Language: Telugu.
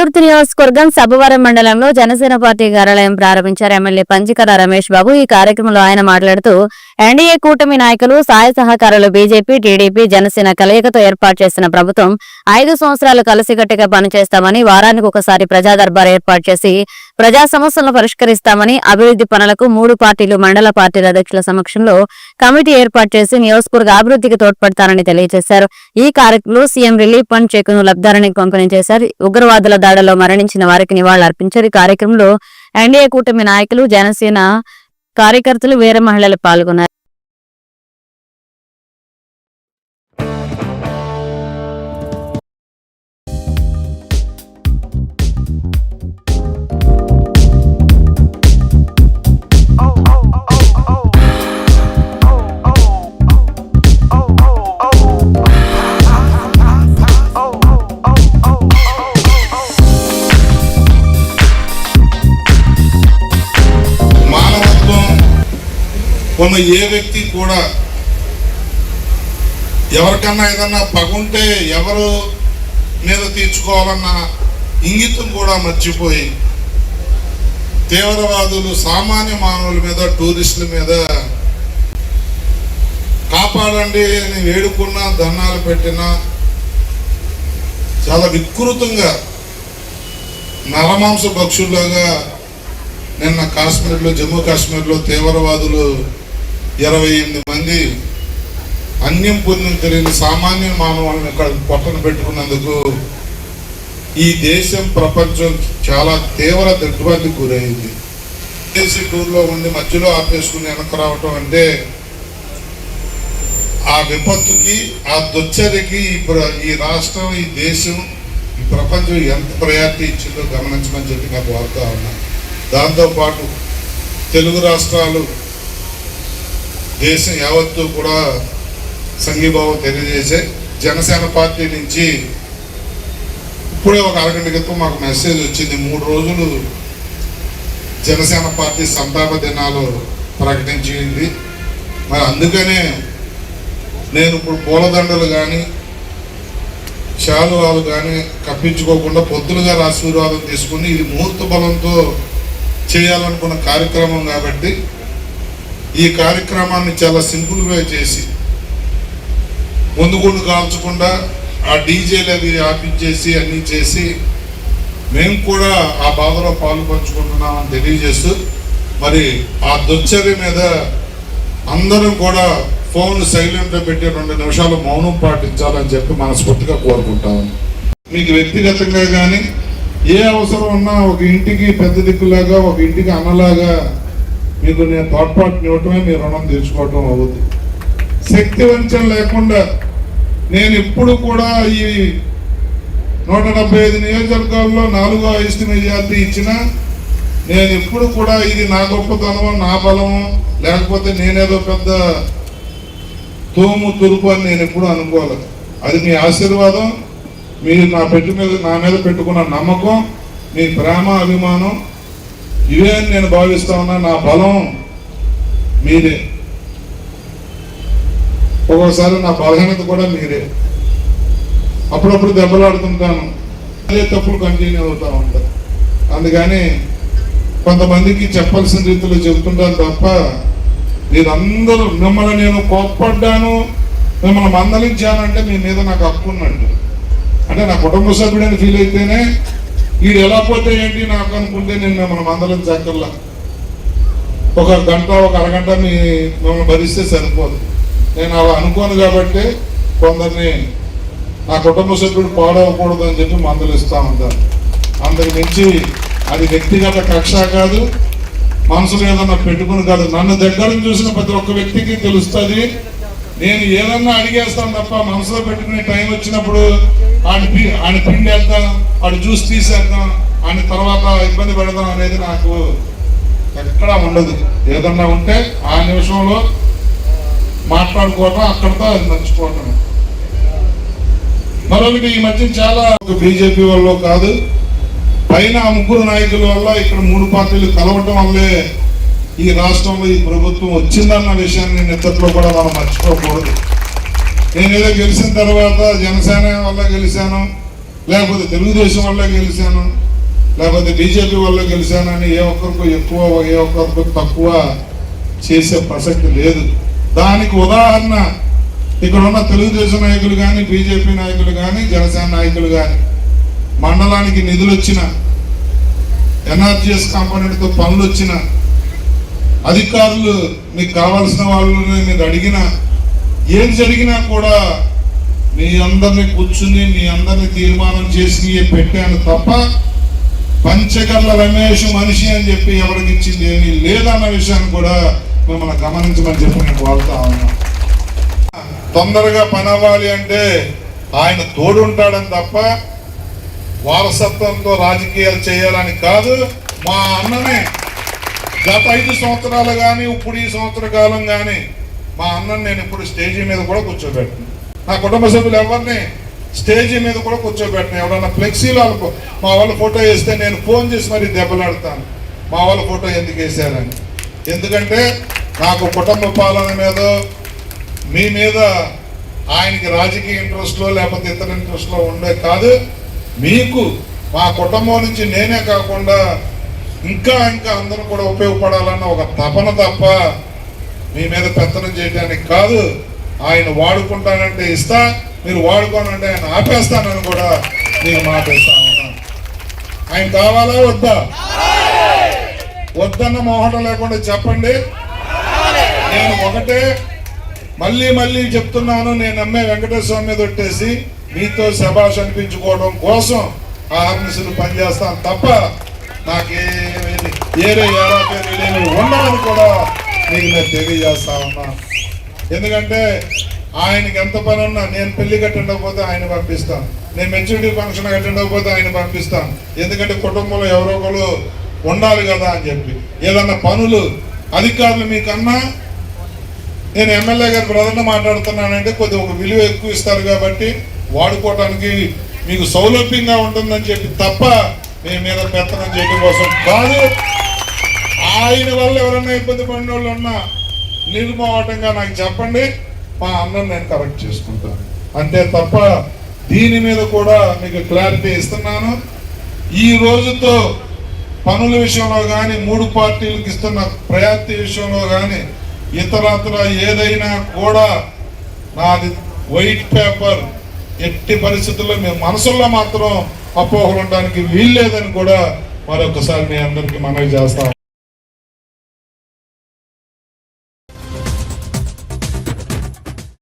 పెందుర్తి నియోజకవర్గం సభవరం మండలంలో జనసేన పార్టీ కార్యాలయం ప్రారంభించారు. ఎమ్మెల్యే పంచికర రమేష్ బాబు ఈ కార్యక్రమంలో ఆయన మాట్లాడుతూ ఎన్డీఏ కూటమి నాయకులు సాయ సహకారులు బీజేపీ టీడీపీ జనసేన కలయికతో ఏర్పాటు చేసిన ప్రభుత్వం ఐదు సంవత్సరాలు కలిసికట్టుగా పనిచేస్తామని వారానికి ఒకసారి ప్రజా దర్బార్ ఏర్పాటు చేసి ప్రజా సమస్యలను పరిష్కరిస్తామని అభివృద్ధి పనులకు మూడు పార్టీలు మండల పార్టీల అధ్యక్షుల సమక్షంలో కమిటీ ఏర్పాటు చేసి నియోజకవర్గ అభివృద్ధికి తోడ్పడతారని తెలియజేశారు. ఈ కార్యక్రమంలో సీఎం రిలీఫ్ ఫండ్ చెక్కును లబ్ధారానికి పంపిణీ చేశారు. ఉగ్రవాదుల దాడిలో మరణించిన వారికి నివాళులర్పించారు. ఈ కార్యక్రమంలో ఎన్డీఏ కూటమి నాయకులు జనసేన కార్యకర్తలు వేరే మహిళలు పాల్గొన్నారు. ఉన్న ఏ వ్యక్తి కూడా ఎవరికన్నా ఏదన్నా పగుంటే ఎవరు మీద తీర్చుకోవాలన్న ఇంగితం కూడా మర్చిపోయి తీవ్రవాదులు సామాన్య మానవుల మీద టూరిస్టుల మీద కాపాడండి అని వేడుకున్నా దండాలు పెట్టినా చాలా వికృతంగా నరమాంస పక్షుల్లాగా నిన్న కాశ్మీర్లో జమ్మూ కాశ్మీర్లో తీవ్రవాదులు ఇరవై ఎనిమిది మంది అన్యం పుణ్యం తెలియని సామాన్య మానవులను ఇక్కడ పొట్టన పెట్టుకున్నందుకు ఈ దేశం ప్రపంచం చాలా తీవ్ర దిగ్భ్రాంతికి గురైంది. దేశీ టూర్లో ఉండి మధ్యలో ఆపేసుకుని వెనక్కి రావటం అంటే ఆ విపత్తుకి ఆ దుచ్చరికి ఈ ఈ రాష్ట్రం ఈ దేశం ఈ ప్రపంచం ఎంత ప్రయారిటీ ఇచ్చిందో గమనించమని చెప్పి నాకు వార్తా ఉన్నా. దాంతోపాటు తెలుగు రాష్ట్రాలు దేశం యావత్తు కూడా సంఘీభావం తెలియజేసే జనసేన పార్టీ నుంచి ఇప్పుడే ఒక అరగంట క్రితం మాకు మెసేజ్ వచ్చింది. మూడు రోజులు జనసేన పార్టీ సంతాప దినాలు ప్రకటించింది. మరి అందుకనే నేను ఇప్పుడు పూలదండలు కానీ శాలువాలు కానీ కప్పించుకోకుండా పొద్దులుగా ఆశీర్వాదం తీసుకుని ఇది ముహూర్త బలంతో చేయాలనుకున్న కార్యక్రమం కాబట్టి ఈ కార్యక్రమాన్ని చాలా సింపుల్గా చేసి ముందుగుండు కాల్చకుండా ఆ డీజేలు అవి ఆపించేసి అన్నీ చేసి మేము కూడా ఆ బాధలో పాలు పంచుకుంటున్నామని తెలియజేస్తూ మరి ఆ దుచ్చర్య మీద అందరం కూడా ఫోన్ సైలెంట్లో పెట్టి రెండు నిమిషాలు మౌనం పాటించాలని చెప్పి మనస్ఫూర్తిగా కోరుకుంటాము. మీకు వ్యక్తిగతంగా కానీ ఏ అవసరం ఉన్నా ఒక ఇంటికి పెద్ద దిక్కులాగా ఒక ఇంటికి అన్నలాగా మీకు నేను తోడ్పాటుని ఇవ్వటమే మీ రుణం తీర్చుకోవటం అవుతుంది శక్తి వంచన లేకుండా నేను ఇప్పుడు కూడా ఈ నూట డెబ్బై ఐదు నియోజకవర్గాల్లో నాలుగో ఐదు మెజార్టీ ఇచ్చిన నేను ఎప్పుడు కూడా ఇది నా గొప్పతనము నా బలము లేకపోతే నేనేదో పెద్ద తూము తురుపు అని నేను ఎప్పుడు అనుకోలేదు అది మీ ఆశీర్వాదం మీరు నా పెట్టు మీద నా మీద పెట్టుకున్న నమ్మకం మీ ప్రేమ అభిమానం ఇవే అని నేను భావిస్తా ఉన్నా నా బలం మీరే ఒక్కోసారి నా బలహీనత కూడా మీరే అప్పుడప్పుడు దెబ్బలాడుతుంటాను. అదే తప్పులు కంటిన్యూ అవుతా ఉంటాను అందుకని కొంతమందికి చెప్పాల్సిన రీతిలో చెబుతుంటాను తప్ప మీరందరూ మిమ్మల్ని నేను కోప్పడ్డాను మిమ్మల్ని మందలించానంటే మీ మీద నాకు హక్కు ఉన్నట్టు అంటే నా కుటుంబ సభ్యుడని ఫీల్ అయితేనే వీడు ఎలా పోతే ఏంటి నాకు అనుకుంటే నేను అందరం చక్కర్లా ఒక గంట ఒక అరగంట మీ మిమ్మల్ని భరిస్తే సరిపోదు. నేను అలా అనుకోను కాబట్టి కొందరిని నా కుటుంబ సభ్యుడు పాడవకూడదు అని చెప్పి మందలిస్తా ఉంటాను అందరి మించి అది వ్యక్తిగత కక్ష కాదు మనసులో ఏదన్నా పెట్టుకుని కాదు. నన్ను దగ్గర నుంచి చూసిన ప్రతి ఒక్క వ్యక్తికి తెలుస్తుంది. నేను ఏదన్నా అడిగేస్తాను తప్ప మనసులో పెట్టుకునే టైం వచ్చినప్పుడు ఆయన పి ఆయన పిండి వెళ్తాం ఆడు జ్యూస్ తీసేద్దాం ఆయన తర్వాత ఇబ్బంది పెడదాం అనేది నాకు ఎక్కడా ఉండదు. ఏదన్నా ఉంటే ఆ నిమిషంలో మాట్లాడుకోవటం అక్కడితో అది మర్చిపోవటం. మరొకటి ఈ మధ్య చాలా ఒక బీజేపీ వల్ల కాదు పైన ముగ్గురు నాయకుల వల్ల ఇక్కడ మూడు పార్టీలు కలవటం వల్లే ఈ రాష్ట్రంలో ఈ ప్రభుత్వం వచ్చిందన్న విషయాన్ని నిద్దట్లో కూడా మనం మర్చిపోకూడదు. నేను ఏదో గెలిచిన తర్వాత జనసేన వల్ల గెలిచాను లేకపోతే తెలుగుదేశం వల్ల గెలిచాను లేకపోతే బీజేపీ వల్ల గెలిచానని ఏ ఒక్కరికి ఎక్కువ ఏ ఒక్కరికి తక్కువ చేసే ప్రసక్తి లేదు. దానికి ఉదాహరణ ఇక్కడ ఉన్న తెలుగుదేశం నాయకులు కానీ బీజేపీ నాయకులు కానీ జనసేన నాయకులు కానీ మండలానికి నిధులు వచ్చిన ఎన్ఆర్జిఎస్ కాంపోనెంట్తో పనులు వచ్చిన అధికారులు మీకు కావాల్సిన వాళ్ళని మీరు అడిగిన ఏది జరిగినా కూడా మీ అందరిని కూర్చుని మీ అందరిని తీర్మానం చేసి పెట్టాను తప్ప పంచగల్ల రమేష్ మనిషి అని చెప్పి ఎవరికి ఇచ్చింది ఏమీ లేదన్న విషయాన్ని కూడా మిమ్మల్ని గమనించమని చెప్పి నేను వాడుతా ఉన్నా. తొందరగా పని అవ్వాలి అంటే ఆయన తోడుంటాడని తప్ప వారసత్వంతో రాజకీయాలు చేయాలని కాదు మా అన్ననే. గత ఐదు సంవత్సరాలు కానీ ఇప్పుడు ఈ సంవత్సర కాలం కానీ మా అన్నని నేను ఇప్పుడు స్టేజీ మీద కూడా కూర్చోబెట్టాను. నా కుటుంబ సభ్యులు ఎవరిని స్టేజీ మీద కూడా కూర్చోబెట్టిన. ఎవరన్నా ఫ్లెక్సీలో అనుకో మా వాళ్ళ ఫోటో వేస్తే నేను ఫోన్ చేసి మరి దెబ్బలాడతాను. మా వాళ్ళ ఫోటో ఎందుకు వేసారని ఎందుకంటే నాకు కుటుంబ పాలన మీద మీ మీద ఆయనకి రాజకీయ ఇంట్రెస్ట్లో లేకపోతే ఇతర ఇంట్రెస్ట్లో ఉండే కాదు. మీకు మా కుటుంబం నుంచి నేనే కాకుండా ఇంకా ఇంకా అందరూ కూడా ఉపయోగపడాలన్న ఒక తపన తప్ప మీ మీద పెత్తనం చేయడానికి కాదు. ఆయన వాడుకుంటానంటే ఇస్తా మీరు వాడుకోనంటే ఆయన ఆపేస్తానని కూడా నేను మాట ఇస్తాను ఆయన కావాలా వద్దా? వద్దన్న మోహటం లేకుండా చెప్పండి. నేను ఒకటే మళ్ళీ మళ్ళీ చెప్తున్నాను నేను నమ్మే వెంకటేశ్వర స్వామి మీద ఒట్టేసి మీతో శభాష్ అనిపించుకోవడం కోసం ఆ ఆర్మిసులు పనిచేస్తాను తప్ప నాకే ఏరే ఏరా పేరు లేని కూడా మీకు నేను తెలియజేస్తా ఉన్నా. ఎందుకంటే ఆయనకి ఎంత పని ఉన్నా నేను పెళ్ళి కట్టకపోతే ఆయన పంపిస్తాను. నేను మెచ్యూరిటీ ఫంక్షన్ కట్టకపోతే ఆయన పంపిస్తాను. ఎందుకంటే కుటుంబంలో ఎవరో ఒకరు ఉండాలి కదా అని చెప్పి. ఏదన్నా పనులు అధికారులు మీకన్నా నేను ఎమ్మెల్యే గారి బ్రదర్ని మాట్లాడుతున్నానంటే కొద్దిగా ఒక విలువ ఎక్కువ ఇస్తారు కాబట్టి వాడుకోవటానికి మీకు సౌలభ్యంగా ఉంటుందని చెప్పి తప్ప మీ మీద పెత్తనం చేయడం కోసం కాదు. ఆయన వల్ల ఎవరైనా ఇబ్బంది పడిన వాళ్ళు ఉన్నా నిర్మోహటంగా నాకు చెప్పండి. మా అన్నం నేను కరెక్ట్ చేసుకుంటాను. అంతే తప్ప దీని మీద కూడా మీకు క్లారిటీ ఇస్తున్నాను. ఈ రోజుతో పనుల విషయంలో కానీ మూడు పార్టీలకు ఇస్తున్న ప్రయారిటీ విషయంలో కానీ ఇతరత్ర ఏదైనా కూడా నాది వైట్ పేపర్ ఎట్టి పరిస్థితుల్లో మీ మనసుల్లో మాత్రం అపోహలు ఉండడానికి వీల్లేదని కూడా మరొకసారి మీ అందరికీ మనవి చేస్తాం